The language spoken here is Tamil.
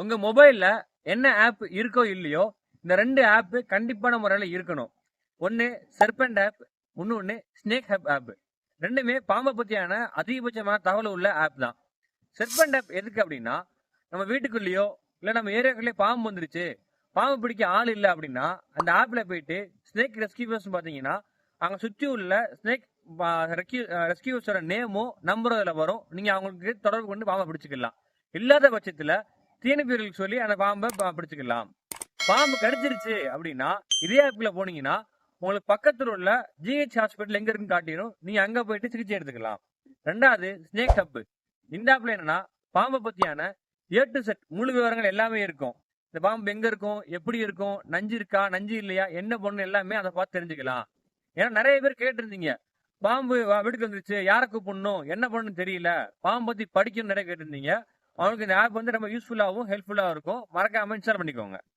உங்க மொபைல்ல என்ன ஆப் இருக்கோ இல்லையோ இந்த ரெண்டு ஆப் கண்டிப்பான முறையில் இருக்கணும். ஒன்று செர்பண்ட் ஆப் இன்னொன்று ஸ்னேக் ஹப் ஆப் ரெண்டுமே பாம்பை பற்றியான அதிகபட்சமான தகவல் உள்ள ஆப் தான். செர்பண்ட் ஆப் எதுக்கு அப்படின்னா நம்ம வீட்டுக்குள்ளேயோ இல்லை நம்ம ஏரியாக்குள்ளேயே பாம்பு வந்துருச்சு பாம்பு பிடிக்க ஆள் இல்லை அப்படின்னா அந்த ஆப்பில் போயிட்டு ஸ்னேக் ரெஸ்கியூவர்ஸ் பார்த்தீங்கன்னா அங்கே சுற்றி உள்ள ஸ்னேக் ரெஸ்கியூவர்ஸோட நேமும் நம்பரும் அதில் வரும். நீங்கள் அவங்களுக்கு தொடர்பு கொண்டு பாம்பை பிடிச்சிக்கலாம். இல்லாத பட்சத்தில் தீயணைப்பீர்களுக்கு சொல்லி அந்த பாம்பை பிடிச்சிக்கலாம். பாம்பு கடிச்சிருச்சு அப்படின்னா இதே ஆப்ல போனீங்கன்னா உங்களுக்கு பக்கத்துல உள்ள ஜிஹெச் ஹாஸ்பிட்டல் எங்க இருக்குன்னு காட்டிடும் நீங்க அங்க போயிட்டு சிகிச்சை எடுத்துக்கலாம். ரெண்டாவது ஸ்னேக் ஹப்பு இந்த ஆப்ல என்னன்னா பாம்பை பத்தியான ஏ டு செட் முழு விவரங்கள் எல்லாமே இருக்கும். இந்த பாம்பு எங்க இருக்கும்? எப்படி இருக்கும்? நஞ்சு இருக்கா? நஞ்சு இல்லையா? என்ன பொண்ணு? எல்லாமே அதை பார்த்து தெரிஞ்சுக்கலாம். ஏன்னா நிறைய பேர் கேட்டிருந்தீங்க. பாம்பு வீட்டுக்கு வந்துருச்சு. யாரை கூப்பிடணும்? என்ன பண்ணணும் தெரியல. பாம்பு பத்தி படிக்கணும் நிறைய கேட்டிருந்தீங்க. அவங்களுக்கு இந்த ஆப் வந்து ரொம்ப யூஸ்ஃபுல்லாகவும் ஹெல்ப்ஃபுல்லாகவும் இருக்கும். மறக்காமல் இன்ஸ்டால் பண்ணிக்கோங்க.